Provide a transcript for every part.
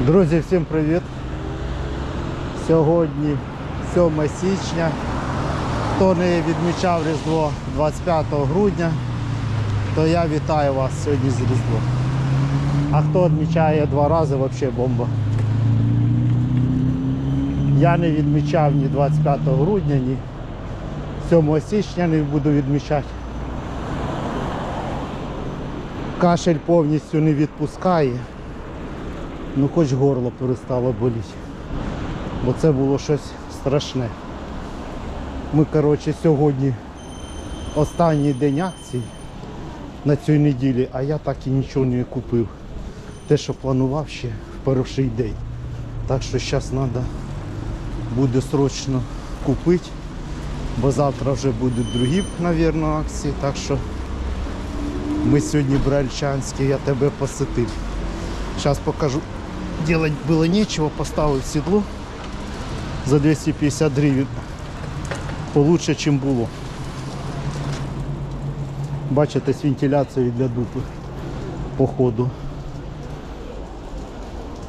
Друзі, всім привіт! Сьогодні 7 січня. Хто не відмічав Різдво 25 грудня, то я вітаю вас сьогодні з Різдвом. А хто відмічає два рази, взагалі бомба. Я не відмічав ні 25 грудня, ні 7 січня не буду відмічати. Кашель повністю не відпускає. Ну хоч горло перестало боліти. Бо це було щось страшне. Ми, коротше, сьогодні останній день акцій на цій неділі, а я так і нічого не купив. Те, що планував ще в перший день. Так що зараз треба буде срочно купити, бо завтра вже будуть другі, мабуть, акції. Так що ми сьогодні бральчанські, я тебе посетив. Сейчас покажу. Делать было нечего, поставив седло за 250 гривень. Получше, чим було. Бачите, з вентиляцією для дупи по ходу.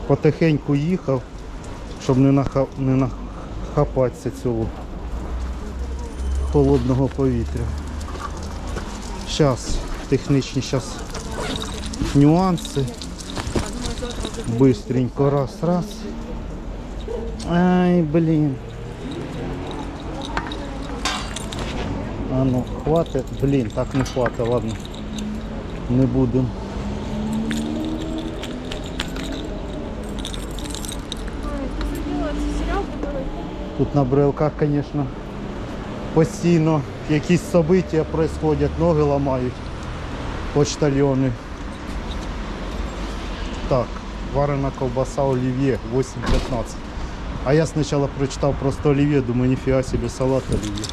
Потихеньку їхав, щоб не, наха... не нахапатися цього холодного повітря. Зараз технічні нюанси. Быстренько раз, раз. Ай, блин. А ну, хватит. Блин, так не хватит, ладно. Не будем. Тут на брелках, конечно, постійно якісь события происходять, ноги ламають почтальони. Варена ковбаса оливье 8.15. А я сначала прочитал просто оливье, думаю, нифига себе салат оливье.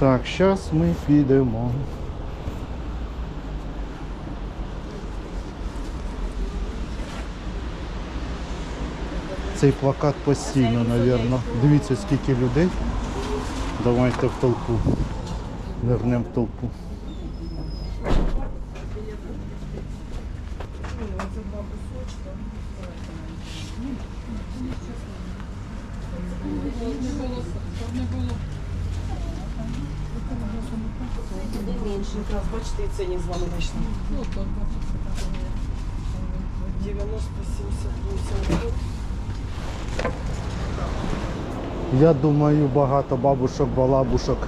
Так, сейчас ми підемо. Цей плакат постійно, мабуть. Дивіться, скільки людей. Давайте в толпу. Вернемо в толпу. Менше якраз, бачите, і цені з вами вийшли. 90, 70, 80. Я думаю, багато бабушок, балабушок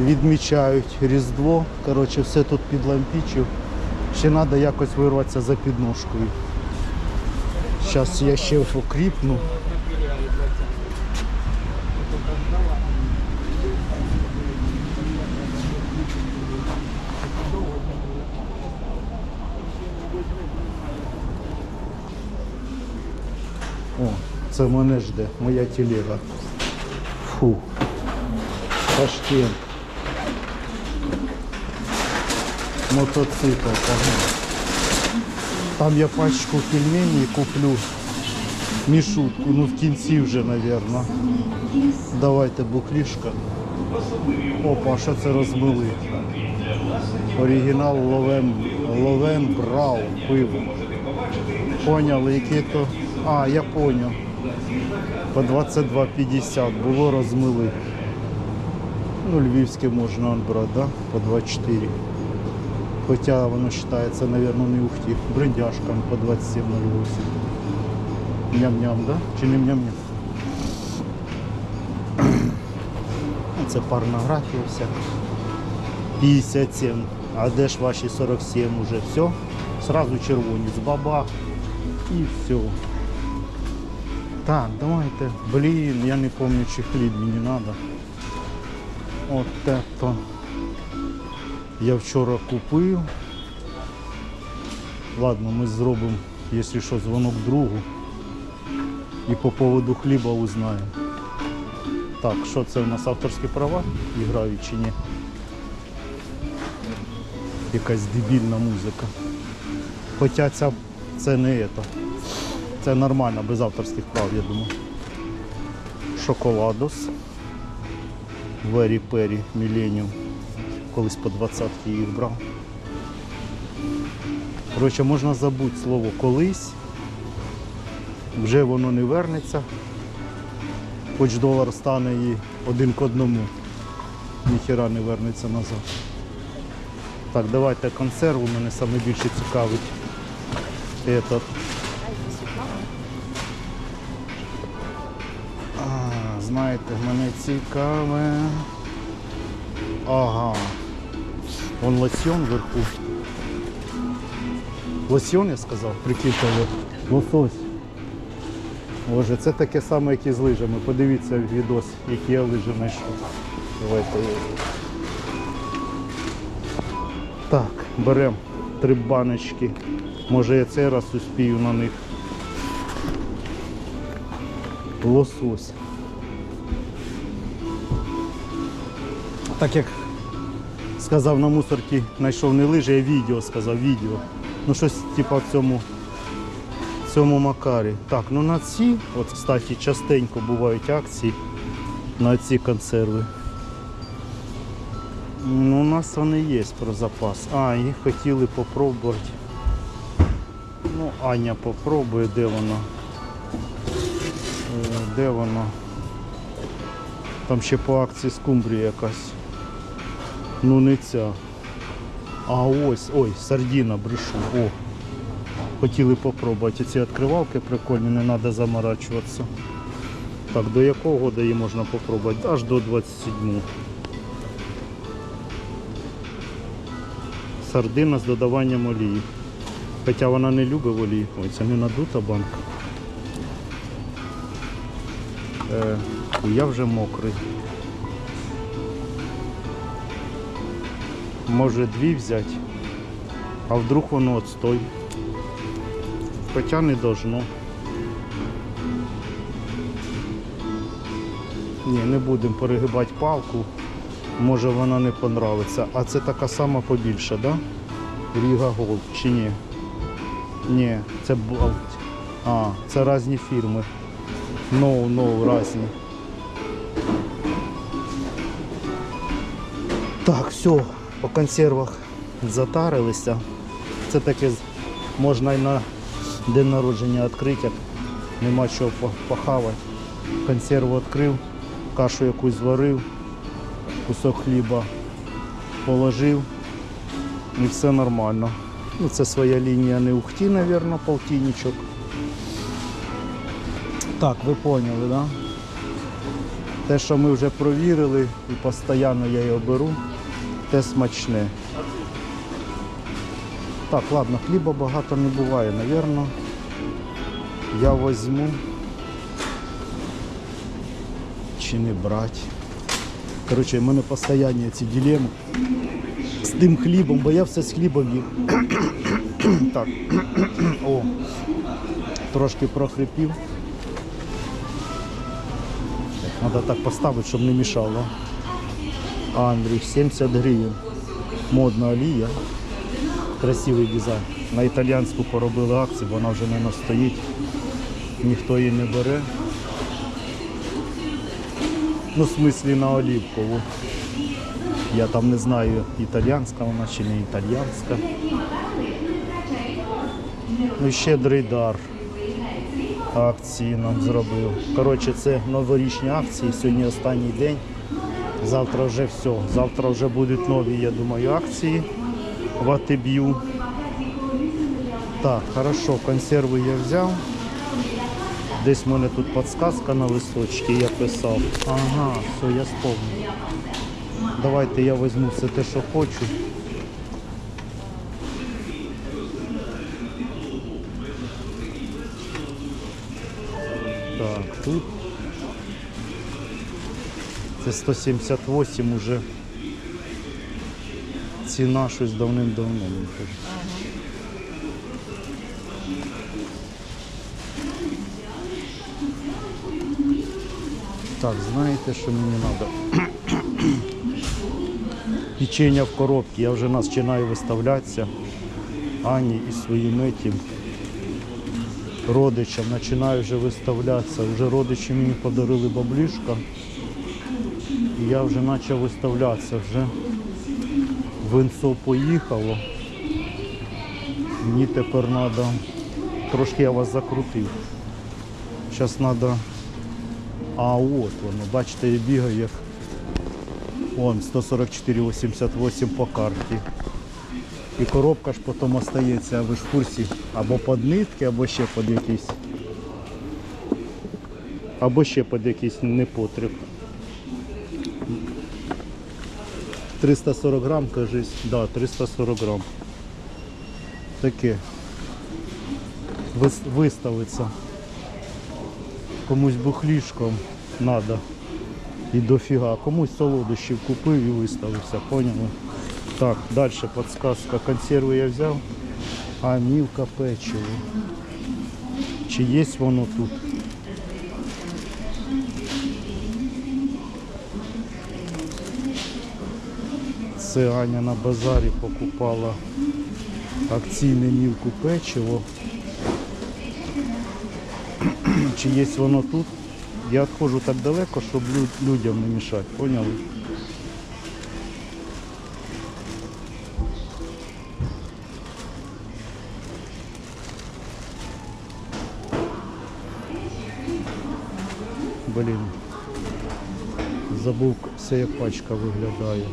відмічають Різдво. Коротше, все тут під лампічів. Ще треба якось вирватися за підножкою. Зараз я ще покріпну. О, це мене жде, моя телега. Фу. Ташкент. Мотоцикл. Там я пачку пельменей куплю. Мішутку, ну в кінці вже, мабуть. Давайте буклішка. Опа, що це розмили? Оригінал Ловен, Ловен Брау пиво. Поняли, які то. А, я понял. По 22,50 було розмили. Ну, львівське можна брати, да? По 24. Хоча воно вважається, мабуть, не ухті. Брендяшкам по 27,08. Ням-ням, да? Чи не ням-ням? Це порнографія вся. 57. А де ж ваші 47 уже? Все? Сразу червоні з бабах. І все. Так, давайте. Блін, я не пам'ятаю, чи хліб мені треба. От это. Я вчора купив. Ладно, ми зробимо, якщо що, дзвонок другу. І по поводу хліба узнаємо. Так, що це у нас авторські права грають чи ні? Якась дебільна музика. Хоча ця це не это. Це нормально, без авторських прав, я думаю. Шоколадос. Very Perry Millennium. Колись по 20 їх брав. Коротше, можна забути слово колись вже воно не вернеться. Хоч долар стане і один к одному. Ніхіра не вернеться назад. Так, давайте консерву, мене саме більше цікавить. Этот. А, знаєте, мене цікаве. Ага. Вон лосьон вверху. Лосьон я сказав, прикиньте. Лосось. Боже, це таке саме, як і з лижами. Подивіться відос, які я лижи знайшов. Давайте. Так, беремо три баночки. Може я цей раз успію на них. Лосось. Так як сказав на мусорці, знайшов не лижі, а відео сказав, відео. Ну щось типа в цьому, цьому макарі. Так, ну на ці, от кстати, частенько бувають акції на ці консерви. Ну, у нас вони є про запас. А, їх хотіли попробувати. Ну, Аня попробує, де воно. Е, Де воно? Там ще по акції скумбрія якась. Ну не ця. А ось, ой, сардіна брешу. О. Хотіли попробувати. Ці відкривалки прикольні, не треба заморачуватися. Так, до якого года її можна попробувати? Аж до 27. Сардина з додаванням олії. Хоча вона не любить олії. Ой, це не надута банка. Е, я вже мокрий. Може дві взяти, а вдруг воно отстой. Хоча не должно. Ні, не будемо перегибати палку. Може вона не понравиться. А це така сама побільша, да? Ріга Голд чи ні? Ні, це. А, це різні фірми. No, no, різні. Так, все, по консервах затарилися. Це таке можна і на день народження відкрити, нема чого похавати. Консерву відкрив, кашу якусь зварив, кусок хліба положив і все нормально. Ну, це своя лінія не ухті, мабуть, полтинничок. Так, ви поняли? Да? Те, що ми вже провірили і постійно я його беру, те смачне. Так, ладно, хліба багато не буває, напевно. Я візьму. Чи не брати. Коротше, в мене постійні ці дилеми з тим хлібом, бо я все з хлібом їм. так. О, трошки прохрипів. Треба так поставити, щоб не мішало. Андрій, 70 гривень. Модна олія. Красивий дизайн. На італіянську поробили акцію, бо вона вже не стоїть. Ніхто її не бере. Ну, в смислі на олівкову. Я там не знаю, італіянська вона чи не італіянська. Ну, щедрий дар акції нам зробив. Коротше, це новорічні акції. Сьогодні останній день. Завтра вже все. Завтра вже будуть нові, я думаю, акції в Атиб'ю. Так, хорошо, консерви я взяв. Десь в мене тут підсказка на листочці, я писав. Ага, все, я сповнив. Давайте я візьму все те, що хочу. Так, тут це 178 уже. Ціна щось давним-давно. Так, знаєте, що мені треба? Печення в коробці. Я вже починаю виставлятися. Ані і своїм этим родичам починаю вже виставлятися. Вже родичі мені подарили баблішка. Я вже почав виставлятися. Вже винцо поїхало. Мені тепер треба. Трошки я вас закрутив. Зараз треба. А от воно, бачите, я бігаю як. Вон 144,88 по карті. І коробка ж потім остається, ви ж в курсі, або під нитки, або ще під якийсь. Або ще під якийсь непотріб. 340 грам, кажись, да, 340 грам. Таке. Виставиться. Комусь бухлішком треба. І дофіга. Комусь солодощів купив і виставився, поняли? Так, далі подсказка. Консерви я взяв. А мілка печиво. Чи є воно тут? Це Аня на базарі покупала акційне мілку печиво. Чи є воно тут? Я відходжу так далеко, щоб лю- людям не мішати, поняли? Блін. Забув, все як пачка виглядає.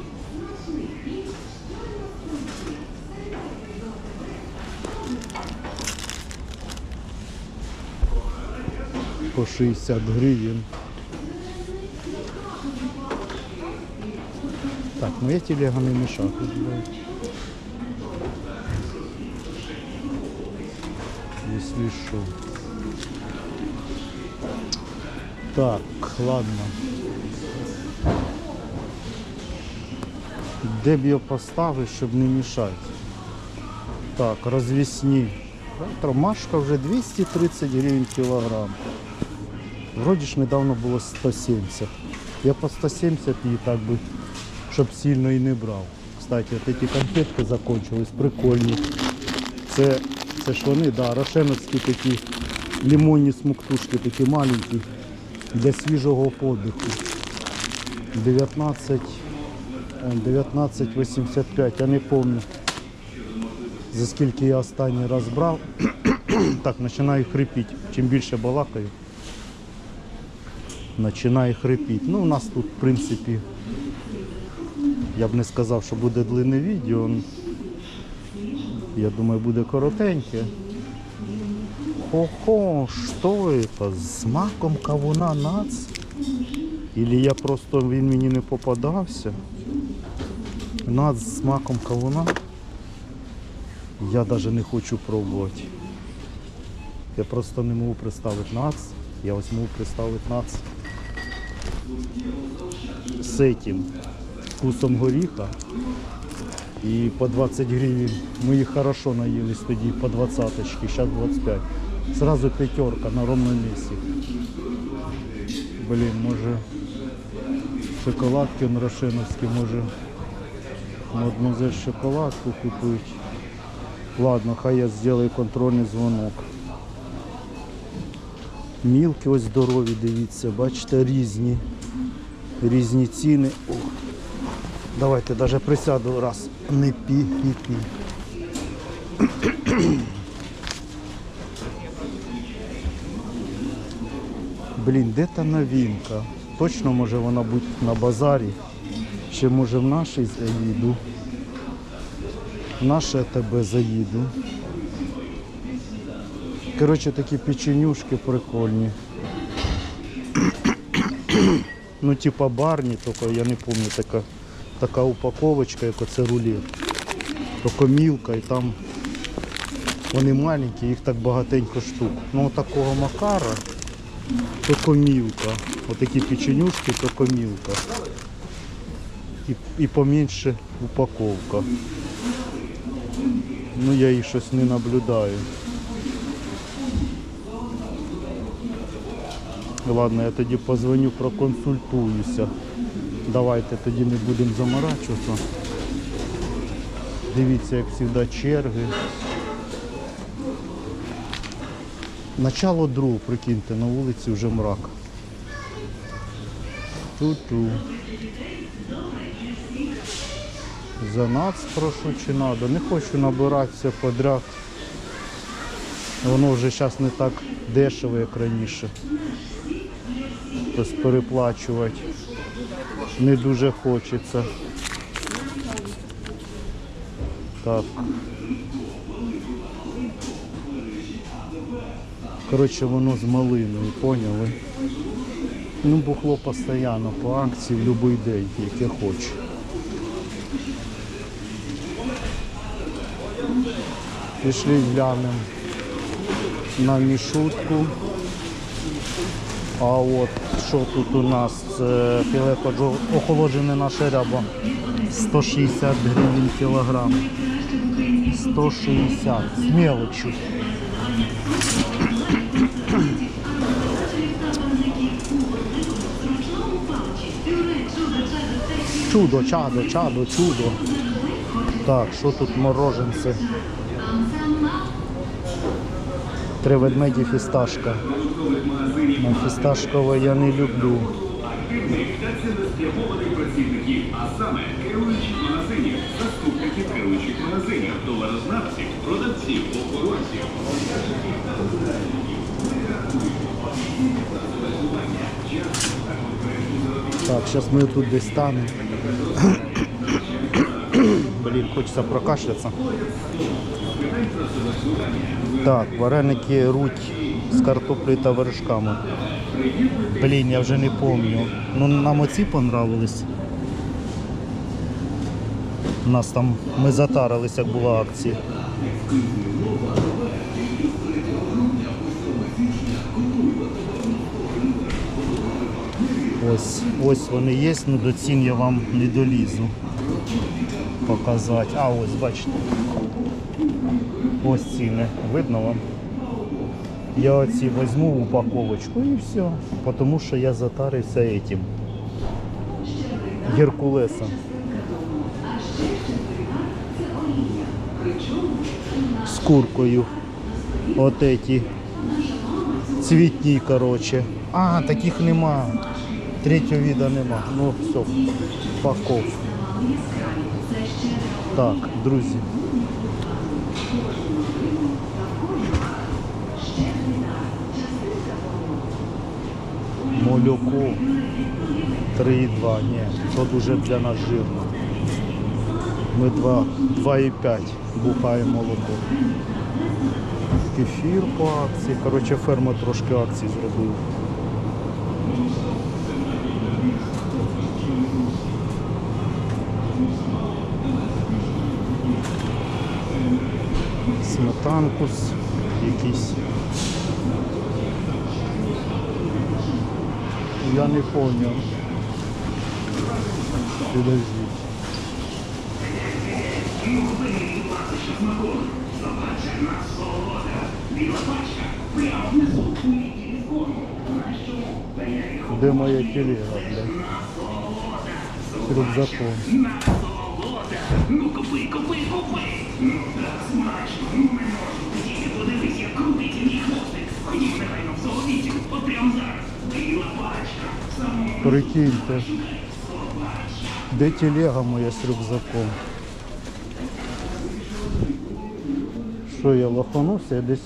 По 60 гривень. Так, ну я телега не блядь. Если что. Так, ладно. Де б його поставити, щоб не мішати? Так, розвісні. Так, Ромашка вже 230 гривень кілограм. Вроді ж недавно було 170. Я по 170 її так би, щоб сильно і не брав. Кстати, от ці конфетки закончились, прикольні. Це, це ж вони, да, рошеновські такі лимонні смуктушки, такі маленькі, для свіжого подиху. 19, е, 19,85, я не пам'ятаю. За скільки я останній раз брав. так, починаю хрипіти. Чим більше балакаю, починає хрипіти. Ну, у нас тут, в принципі, я б не сказав, що буде длинне відео. Я думаю, буде коротеньке. Хо-хо, що це? З маком кавуна нац? Или я просто він мені не попадався? Нац з маком кавуна? Я навіть не хочу пробувати. Я просто не можу представити нац. Я ось можу представити нац этим вкусом горіха. І по 20 гривень ми їх хорошо наїлись тоді по 20 зараз 25. Сразу п'ятерка на ровному місці. Блін, може шоколадки Рошеновські, може мадмузель шоколадку купити. Ладно, хай я зроблю контрольний дзвонок. Мілки ось здорові, дивіться, бачите, різні. Різні ціни. Ох. Давайте даже присяду раз. Не пі, не пі. Блін, де та новинка? Точно може вона бути на базарі. Ще може в нашій заїду. В наше АТБ заїду. Коротше, такі печенюшки прикольні. Ну, типа барні, тільки я не пам'ятаю, така, така упаковочка, як оце рулет. Тільки мілка і там вони маленькі, їх так багатенько штук. Ну такого макара, тільки мілка. Отакі печенюшки, тільки мілка. І, і поменше упаковка. Ну я їх щось не наблюдаю. Ладно, я тоді позвоню, проконсультуюся. Давайте тоді не будемо заморачуватися. Дивіться, як завжди, черги. Начало другого, прикиньте, на вулиці вже мрак. Ту-ту. За нас прошу чи надо. Не хочу набиратися подряд. Воно вже зараз не так дешево, як раніше. Тобто переплачувати не дуже хочеться. Так. Коротше, воно з малиною, поняли? Ну, бухло постійно по акції в будь-який день, яке хоче. Пішли глянемо на мішутку. А от що тут у нас? Філе охолоджене наша ряба 160 гривень кілограм. 160 з мелочі. Чудо, чадо, чадо, чудо. Так, що тут мороженце? Три ведмеді фісташка. Ну, фісташкове я не люблю. Спрямованих працівників, а саме керуючих магазинів, заступників керуючих магазинів, товарознавців, продавців, охоронців. Так, зараз ми тут десь станемо. Блін, хочеться прокашлятися. Так, вареники руть з картоплею та вершками. Блін, я вже не пам'ятаю. Ну нам оці понравились. У нас там ми затарились, як була акція. Ось, ось вони є, ну до цін я вам не долізу показати. А ось бачите. Ось ціни. Видно вам? Я оці візьму упаковочку і все. Тому що я затарився этим. Геркулесом. З куркою. От эти цвітні, короче. А, таких нема. Третього віда нема. Ну все, паков. Так, друзі. Молоко 3,2. Ні, то дуже для нас жирно. Ми 2,5 бухаємо молоко. Кефір по акції. Коротше, ферма трошки акцій зробив. Сметанкус якийсь. Я не понял. Подождите. Де моя телега, блядь? З рюкзаком. Ну купи, купи, купи! Ну так смачно, ну не можу. Тільки подивись, як крутить мій хвостик. Ходіть негайно в соловітів, от прямо зараз. Прикиньте. Де телега моя з рюкзаком? Що я лоханувся, я десь.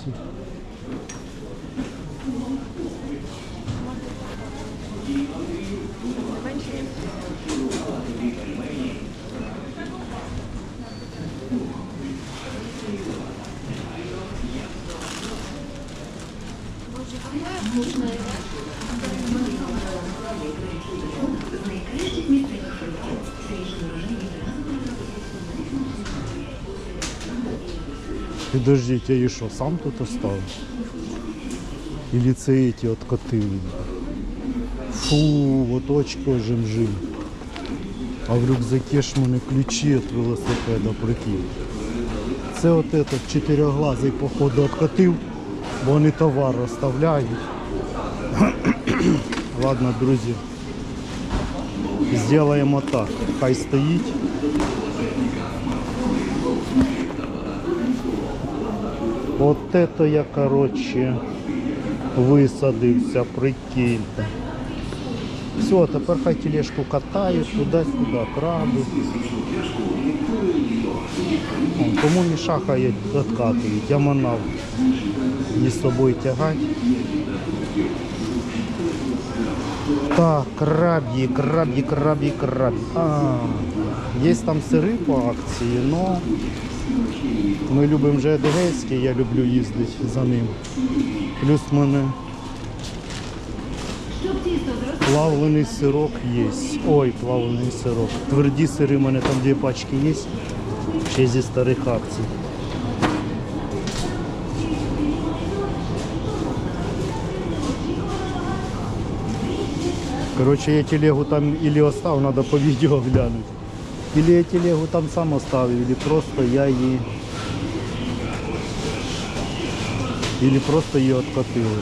Підождіть, я її що, сам тут оставив? Или це эти откатили? Фу, вот очко жим-жим. А в рюкзаке ж мене ключі від велосипеда, прикинь. Це от этот чотириглазий, походу, откатив, бо вони товар розставляють. Ладно, друзі. Сделаємо так. Хай стоїть. От это я, короче, висадився, прикиньте. Все, тепер хай тележку катають туди-сюди, краби. Кому не шахає, откатують, я манав. її з собою тягати. Так, краб'ї, краб'ї, краб'ї, краб'ї. А, є там сири по акції, але ми любимо вже Едегейський, я люблю їздити за ним. Плюс в мене плавлений сирок є. Ой, плавлений сирок. Тверді сири в мене там дві пачки є. Ще зі старих акцій. Короче, я телегу там или оставил, надо по видео глянуть. Или я телегу там сам оставил, или просто я її... Или просто її откатили.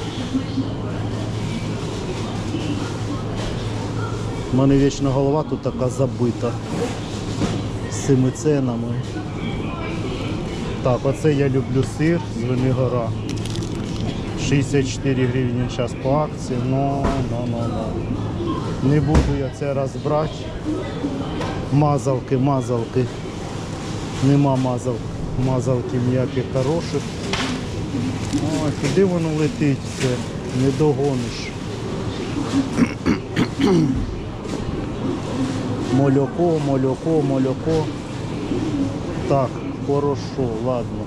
У мене вічна голова тут така забита з цими ценами. Так, оце я люблю сир з Венигора. 64 гривні зараз по акції, но, но, но, но. Не буду я це раз брати. Мазалки, мазалки. Нема мазал, мазалки ніяких хороших. Ой, куди воно летить все? Не догониш. Мольоко, мольоко, мольоко. Так, хорошо, ладно.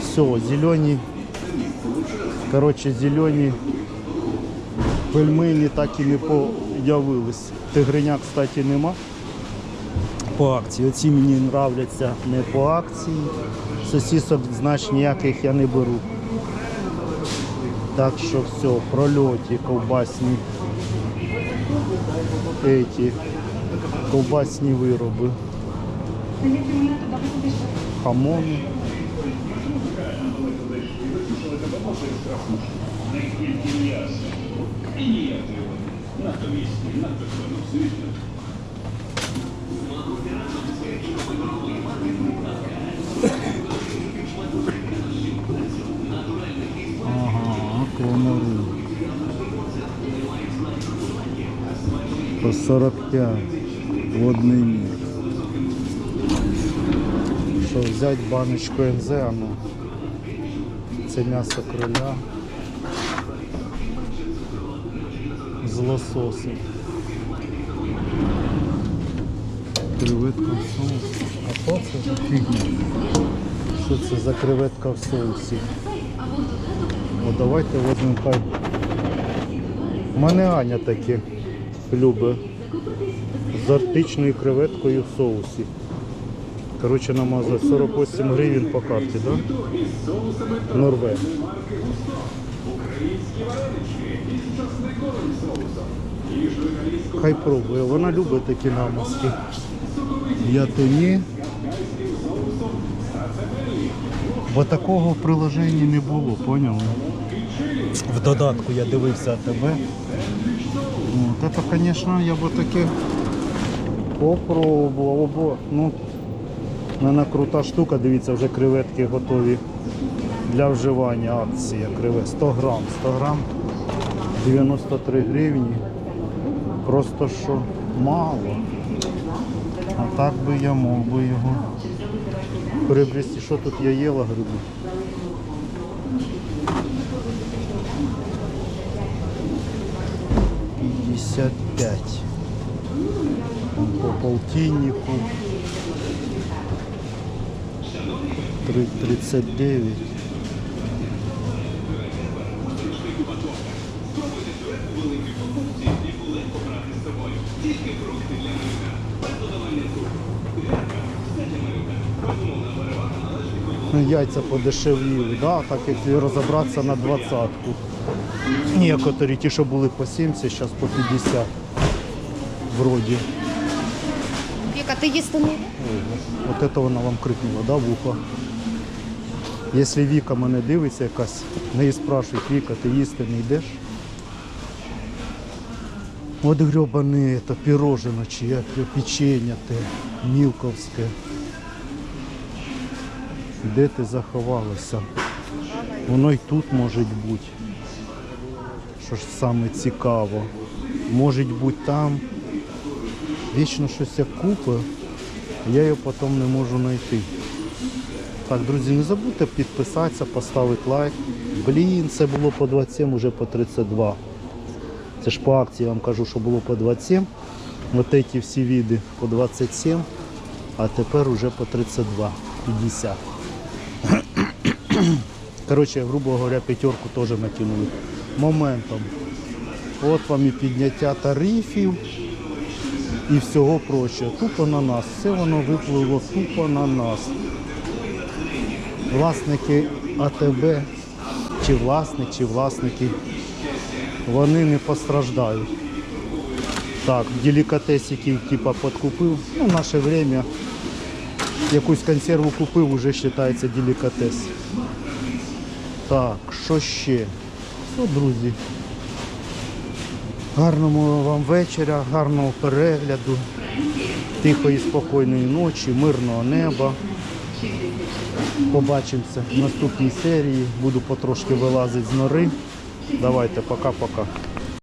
Все, зелені. Коротше, зелені пельмені так і не появились. Тигриня, кстати, нема. По акції. Оці мені нравляться не по акції. Сосісок, знач, ніяких я не беру. Так що все, прольоті, ковбасні. Эти ковбасні вироби. Хамони. Ага, аквамарин. По 45 водний мір. Що взяти баночку НЗ, а ну. Це м'ясо кроля. З. Креветка в соусі. А що це? Фігня. Що це за креветка в соусі? Ну давайте возьмемо хай. У мене Аня таке любить. З артичною креветкою в соусі. Коротше, намазали 48 гривень по карті, так? Да? Хай пробує, вона любить такі намазки. Я то ні. Бо такого в приложенні не було, поняли? В додатку я дивився тебе. От, це, звісно, я би таке попробував, бо ну, вона крута штука, дивіться, вже креветки готові для вживання акція криве 100 грам, 100 грам 93 гривні. Просто що мало. А так би я мог би його приобрести, що тут я їла гриби. П'ятдесят п'ять. По полтиннику. 39 Яйця подешевіли, да? так якщо розібратися на двадцятку. Некоторі ті, що були по 70, зараз по 50. Вроді. Віка, ти їсти не? От це вона вам крикнула, да, в ухо. Якщо Віка мене дивиться якась, неї спрашують, Віка, ти їсти не йдеш? От гребане це пірожено чи як печення те, мілковське. Де ти заховалася? Воно й тут може бути. Що ж саме цікаво. Може бути там. Вічно щось я купив, я його потім не можу знайти. Так, друзі, не забудьте підписатися, поставити лайк. Блін, це було по 27, уже по 32. Це ж по акції я вам кажу, що було по 27. Вот ці всі види по 27, а тепер уже по 32, 50. Коротше, грубо говоря, п'ятерку теж натягнули. Моментом. От вам і підняття тарифів і всього прочого. Тупо на нас. Все воно випливло тупо на нас. Власники АТБ, чи власник, чи власники, вони не постраждають. Так, делікатесики типа подкупив. Ну, в наше время якусь консерву купив, вже вважається делікатес. Так, що ще? Все, друзі. Гарного вам вечора, гарного перегляду, тихої, спокійної ночі, мирного неба. Побачимося в наступній серії. Буду потрошки вилазити з нори. Давайте, пока-пока.